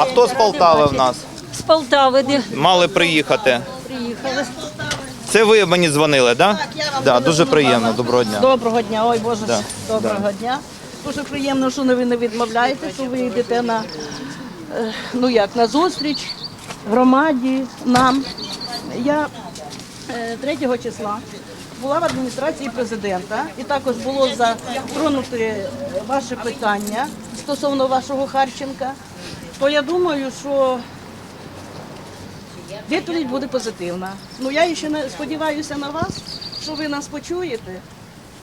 А хто з Полтави в нас? З Полтави де Мали приїхати. приїхали. Це ви мені дзвонили, так? Да? Да, дуже приємно, доброго дня. Доброго дня, ой Боже, Да, доброго дня. Дуже приємно, що ви не відмовляєте, що ви йдете на е, ну як на зустріч громаді, нам. Я е, 3 числа була в адміністрації президента і також було затронуте ваше питання стосовно вашого Харченка. То я думаю, що відповідь буде позитивна. Ну я ще сподіваюся на вас, що ви нас почуєте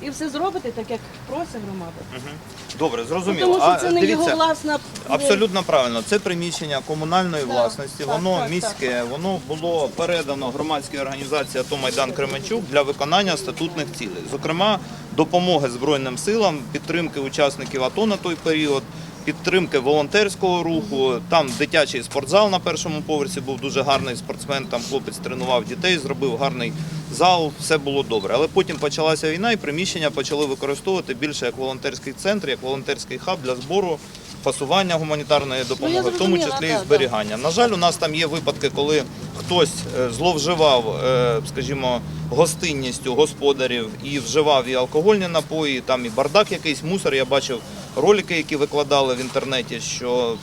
і все зробите так, як просить громада. Добре, Тому зрозуміло. що це А не його власна абсолютно правильно. Це приміщення комунальної власності, так, воно так, міське, воно було передано громадській організації АТО Майдан Кременчук для виконання статутних цілей. Зокрема, допомоги Збройним силам, підтримки учасників АТО на той період. Підтримки волонтерського руху, там дитячий спортзал на першому поверсі був дуже гарний спортсмен. Там хлопець тренував дітей, зробив гарний зал, все було добре. Але потім почалася війна, і приміщення почали використовувати більше як волонтерський центр, як волонтерський хаб для збору, фасування гуманітарної допомоги, в тому числі і зберігання. На жаль, у нас там є випадки, коли хтось е, зловживав, е, скажімо, гостинністю господарів і вживав і алкогольні напої, там і бардак якийсь мусор. Я бачив ролики, які викладали в інтернеті, що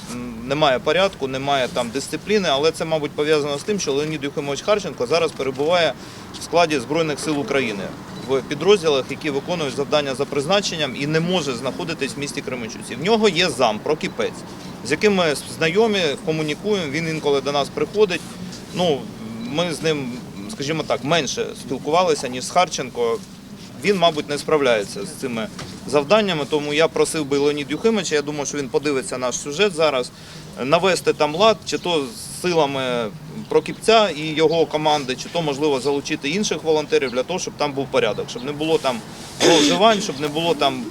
немає порядку, немає там дисципліни, але це, мабуть, пов'язано з тим, що Леонід Юхимович Харченко зараз перебуває в складі Збройних сил України в підрозділах, які виконують завдання за призначенням і не може знаходитись в місті Кременчуці. В нього є зам, прокіпець, з яким ми знайомі, комунікуємо. Він інколи до нас приходить. Ну, ми з ним, скажімо так, менше спілкувалися, ніж з Харченко. Він, мабуть, не справляється з цими завданнями, тому я просив би Леонід Юхимовича, я думаю, що він подивиться наш сюжет зараз, навести там лад, чи то силами Прокіпця і його команди, чи то можливо залучити інших волонтерів для того, щоб там був порядок, щоб не було там зловживань, щоб не було там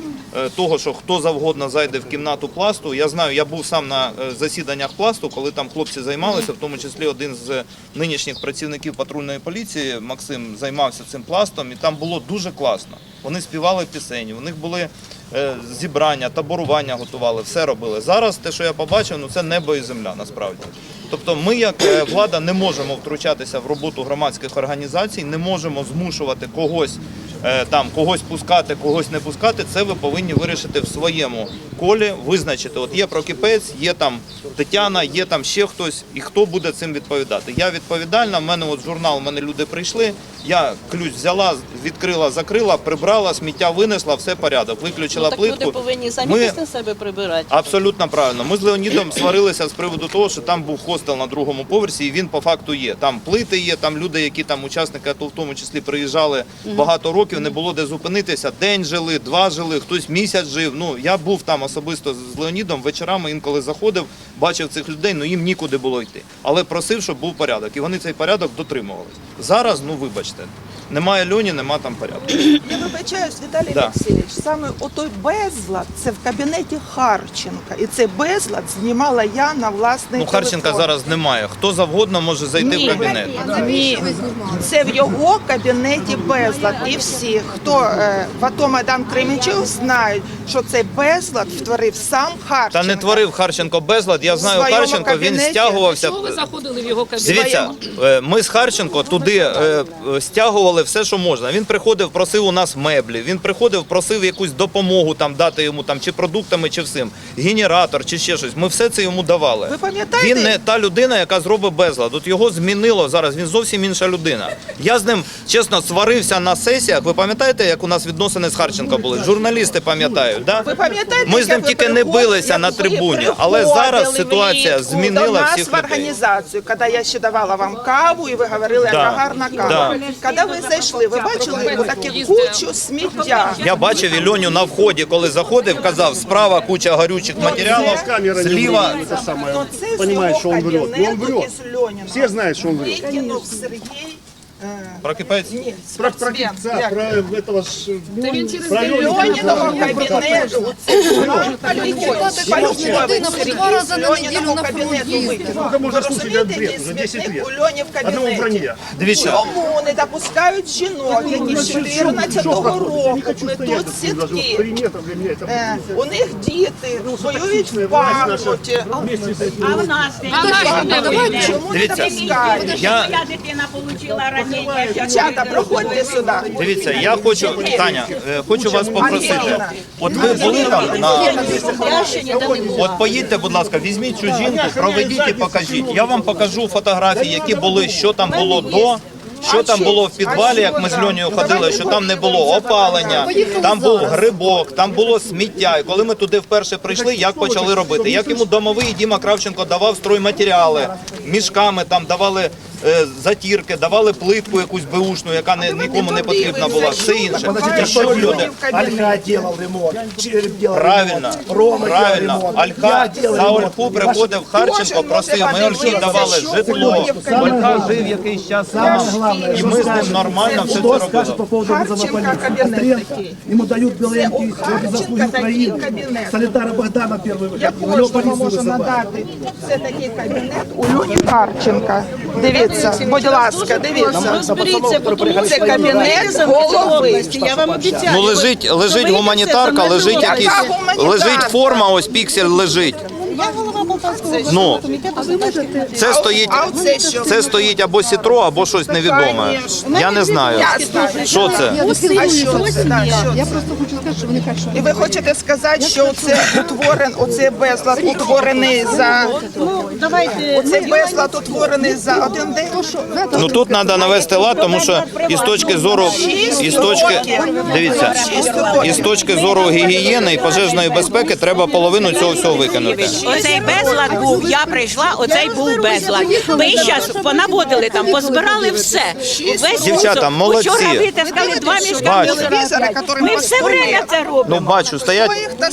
того, що хто завгодно зайде в кімнату пласту. Я знаю, я був сам на е, засіданнях пласту, коли там хлопці займалися, в тому числі один з нинішніх працівників патрульної поліції Максим займався цим пластом, і там було дуже класно. Вони співали пісені, у них були е, зібрання, таборування готували, все робили. Зараз те, що я побачив, ну це небо і земля насправді. Тобто, ми, як е, влада, не можемо втручатися в роботу громадських організацій, не можемо змушувати когось е, там когось пускати, когось не пускати. Це ви повинні вирішити в своєму колі, визначити. От є прокіпець, є там Тетяна, є там ще хтось, і хто буде цим відповідати. Я відповідальна. В мене от журнал, в мене люди прийшли. Я ключ взяла, відкрила, закрила, прибрала, сміття винесла, все порядок. Виключила так плитку. люди повинні самі Ми- після себе прибирати. Абсолютно правильно. Ми з Леонідом сварилися з приводу того, що там був хостел на другому поверсі, і він по факту є. Там плити є, там люди, які там учасники АТО в тому числі приїжджали багато років, не було де зупинитися. День жили, два жили, хтось місяць жив. Ну я був там особисто з Леонідом. Вечорами інколи заходив, бачив цих людей, ну їм нікуди було йти. Але просив, щоб був порядок, і вони цей порядок дотримувались. Зараз, ну вибачте, немає льоні, нема там порядку. Я вибачаюсь, Віталій Да. Олексійович, саме отой безлад це в кабінеті Харченка. І цей безлад знімала я на власний Ну Харченка телефон. зараз немає. Хто завгодно може зайти Ні. в кабінет. Ні, це в його кабінеті безлад. І всі, хто е, в АТО Майдан Кременчук, знають, що цей безлад втворив сам Харченко. Та не творив Харченко безлад. Я знаю своєму Харченко, він кабінеті. стягувався. Чого ви заходили в його кабінет? Дивіться, е, ми з Харченко туди е, е, стягували все, що можна. Він приходив, просив у нас меблі. Він приходив, просив якусь допомогу там дати йому там чи продуктами, чи всім. Генератор, чи ще щось. Ми все це йому давали. Ви пам'ятаєте? Він не та людина, яка зробить безлад. От його змінило зараз. Він зовсім інша людина. Я з ним чесно сварився на сесіях. Ви пам'ятаєте, як у нас відносини з Харченко були? Журналісти пам'ятають, да? Ви пам'ятаєте, Ми з ним як тільки не билися на трибуні, але зараз ситуація змінила всіх в людей. організацію, коли я ще давала вам каву, і ви говорили, Да. яка гарна кава. Коли ви зайшли, ви бачили таку кучу сміття. Я бачив Ільоню на вході, коли заходив, казав, справа куча горючих матеріалів, камера зліва. не это самое, Ну, це з понимает, його что он врет. Но он врет. Все знают, что он врет. Викинув Сергій Прокипець? Ні, Про спортсмен. прокипца, Як? про этого ж... Льоніного кабінету. два рази на неділю на фронт їздить. Сколько можно слушать этот бред? Уже 10 лет. Ульоні в Одного кабінеті. вранья. Дивіться, Чому не допускають жінок, які з 14-го року плетуть сітки? Три метра для меня это... Е, У них діти воюють в Бахмуті. Чому не Дивіться, допускають? я дитина отримала ранення. Дівчата, проходьте сюди. дивіться, я хочу, Таня, е, хочу вас попросити. От ви були там на от поїдьте, будь ласка, візьміть цю жінку, проведіть і покажіть. Я вам покажу фотографії, які були, що там було до. Що там було в підвалі, як ми з Льонією ходили, що там не було опалення, там був грибок, там було сміття. І коли ми туди вперше прийшли, як почали робити? Як йому домовий Діма Кравченко давав стройматеріали, мішками там давали затірки, давали плитку якусь беушну, яка не, нікому не потрібна була, все інше. Подождите, І щоб люди Альха делал ремонт. Череп делал Правильно, ремонт. Рома правильно. делал ремонт. Альха Я делал за ремонт. Ольху приходив Харченко, просив. Ми Ольхі давали житло. Ольха жив якийсь час сам. Главное, І что ми з ним скажет? нормально все Что це скажет робили. по поводу Харченко Музафа кабинет Остренко? такие. Ему дают беленький у Харченко заслужил такий Украины. кабінет. Солидара Богдана первый Я выходил. У него кожному полицию можу вызывали. надати. Це такий кабінет у Льоні Харченка. Дивіться, будь ласка, дивіться. Розберіться, тому Це кабінет голови. Я вам обіцяю. Ну лежить, лежить гуманітарка, лежить якісь, якийсь, лежить форма, ось піксель лежить. Я голова Ну, комітету. Ви можете це стоїть, оце це стоїть або сітро, або щось невідоме. Я не знаю. Що це? А що це? Да, що Я це? просто хочу сказати, що вони кажуть, І ви хочете сказати, що це утворен, оцей безлад утворений за Ну, давайте. оцей безлад утворений за один день? Ну тут треба навести лад, тому що із точки зору, із точки, дивіться, із точки зору гігієни і пожежної безпеки треба половину цього всього викинути. Оцей безлад був, я прийшла, оцей був безлад. Ми зараз понаводили там, позбирали все. Весь Дівчата, мусор. молодці. Вчора витискали два мішка Бачу. Ми все время це робимо. Ну бачу, стоять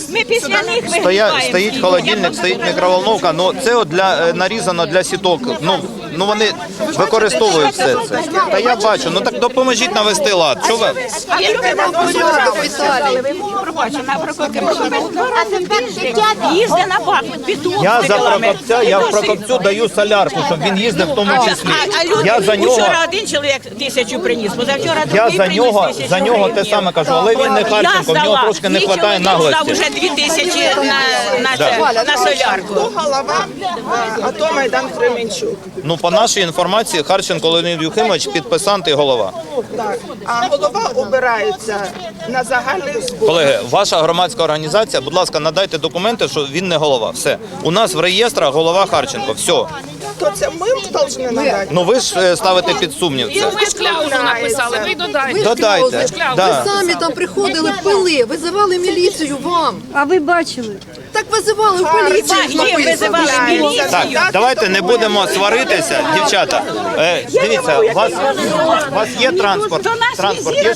Ми після них Стоя, вигрібаємо. стоїть холодильник, стоїть мікроволновка. Ну це от для е, нарізано для сіток. Ну ну вони використовують все це. Та я бачу. Ну так допоможіть навести лад. Що ви? А Прокопця. Їзди на Бахмут, петух Я за. Прокопця, я в Прокопцю даю солярку, щоб він їздив в тому числі. А, а Я за нього. вчора один чоловік тисячу приніс, позавчора Я другий за приніс нього тисячу за нього те гривень. саме кажу, але він не Я Харченко, в нього трошки не вистачає наглості. вже дві тисячі на, на, це, на солярку. Голова е, АТО Майдан Кременчук? Ну по нашій інформації, Харченко Леонід Юхимович підписант і голова. Так. А голова обирається на загальний збор. Колеги, ваша громадська організація, будь ласка, надайте документи, що він не голова. Все. У нас в реєстрах голова Харченко. Все. То це ми повинні надати? Ну ви ж е, ставите під сумнів це. Ви ж кляузу написали, ви додайте. Додайте. Да. ви самі там приходили, пили, визивали міліцію вам. А ви бачили? Так визивали в поліцію. Ні, визивали міліцію. Так, давайте не будемо сваритися, дівчата. Е, дивіться, у вас, у вас є транспорт? Транспорт є?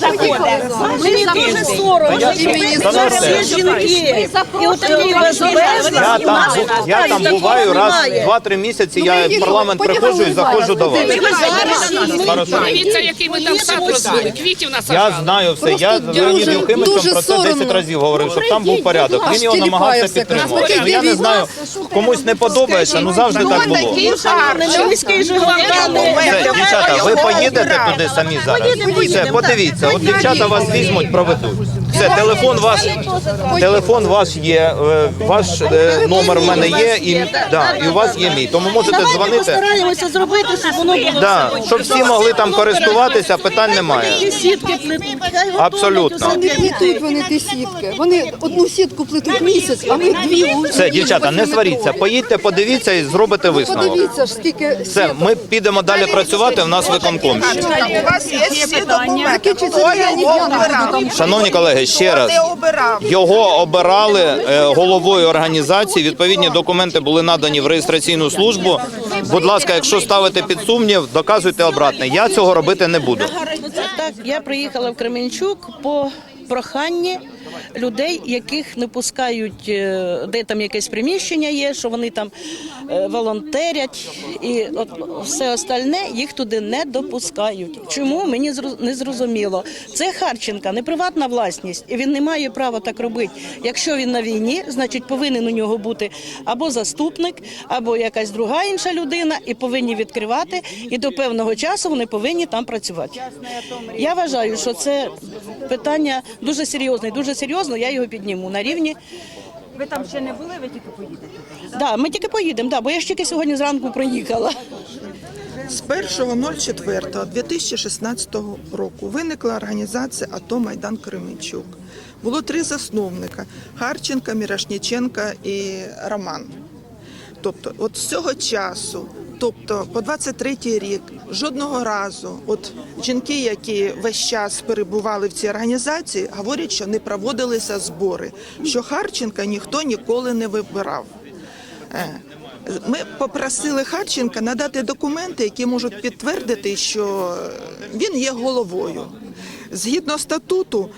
Мені дуже соромно. Та мені Та ну все. Всі жінки. І от такі Я там, бу- я там буваю раз в 2-3 місяці, я в парламент приходжу і заходжу до вас. Хорошо. Дивіться, який ми там сад розвили, квітів Я знаю все. Я з Леонідом дуже про це соромно. 10 разів говорив, щоб там був порядок. Він його намагався все. Підтримувати. Ну, Я не знаю, комусь не подобається, ну завжди так було. Все, дівчата, ви поїдете туди самі зараз. Все, подивіться, от дівчата вас візьмуть, проведуть. Все, телефон ваш, телефон ваш є, е, ваш е, номер в мене є, і, да, і у вас є мій. Тому можете Давайте дзвонити. постараємося зробити, щоб воно було Да, щоб всі могли там користуватися, питань немає. Ті сітки плетуть. хай готовлять Абсолютно. усе. Не плетуть вони ті сітки. Вони одну сітку плетуть місяць, а ми дві. Все, дівчата, не сваріться. Поїдьте, подивіться і зробите висновок. Подивіться ж, скільки Все, ми підемо далі працювати. У нас виконком ще. У вас є всі документи. Закінчується Хто діяльність, я не буду там. Шановні колеги, ще раз. Не обирав? Його обирали е, головою організації. Відповідні документи були надані в реєстраційну службу. Будь ласка, якщо ставите під сумнів, доказуйте обратне. Я цього робити не буду. Так, я приїхала в Кременчук по проханні людей, яких не пускають, е, де там якесь приміщення є, що вони там волонтерять, і от все остальне їх туди не допускають. Чому мені не зрозуміло? Це Харченка, не приватна власність, і він не має права так робити. Якщо він на війні, значить повинен у нього бути або заступник, або якась друга інша людина, і повинні відкривати. І до певного часу вони повинні там працювати. Я вважаю, що це питання дуже серйозне. Дуже серйозно я його підніму на рівні. Ви там ще не були, ви тільки поїдете. Да, ми тільки поїдемо, да, бо я ж тільки сьогодні зранку проїхала. З 1.04.2016 року виникла організація АТО Майдан Кременчук. Було три засновника: Харченка, Мірашніченка і Роман. Тобто, от з цього часу, тобто по 23-й рік, жодного разу, от жінки, які весь час перебували в цій організації, говорять, що не проводилися збори, що Харченка ніхто ніколи не вибирав. Е, Ми попросили Харченка надати документи, які можуть підтвердити, що він є головою. Згідно статуту,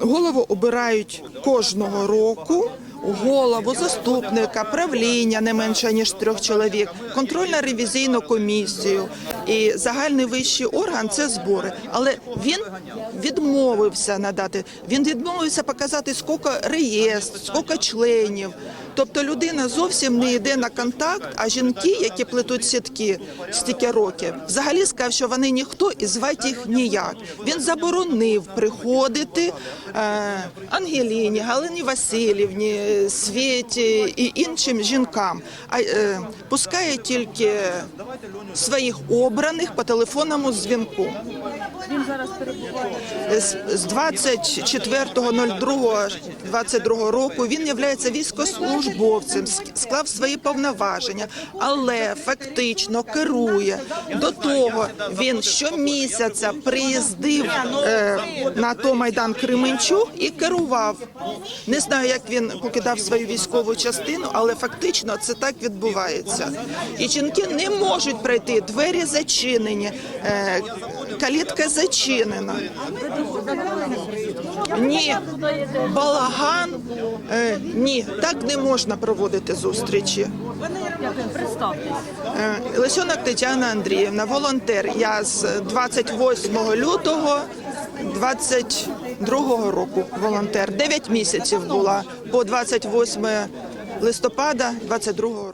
голову обирають кожного року. Голову, заступника, правління не менше ніж трьох чоловік, контрольно-ревізійну комісію і загальний вищий орган це збори. Але він відмовився надати. Він відмовився показати скільки реєстр, скільки членів. Тобто людина зовсім не йде на контакт, а жінки, які плетуть сітки стільки років, взагалі сказав, що вони ніхто і звати їх ніяк. Він заборонив приходити е, Ангеліні, Галині Васильівні, Світі і іншим жінкам, а е, пускає тільки своїх обраних по телефонному дзвінку. Він зараз перебуває з 24.02 2022 року він являється військослужбовцем, склав свої повноваження, але фактично керує до того. Він щомісяця приїздив е, на то майдан Кременчук і керував. Не знаю, як він покидав свою військову частину, але фактично це так відбувається. І жінки не можуть пройти двері зачинені. Е, калітка зачинена. Ні, балаган. Е, ні, так не можна проводити зустрічі. Е, Лисьонок Тетяна Андріївна, волонтер. Я з 28 лютого 22 року волонтер. 9 місяців була по 28 листопада 22 року.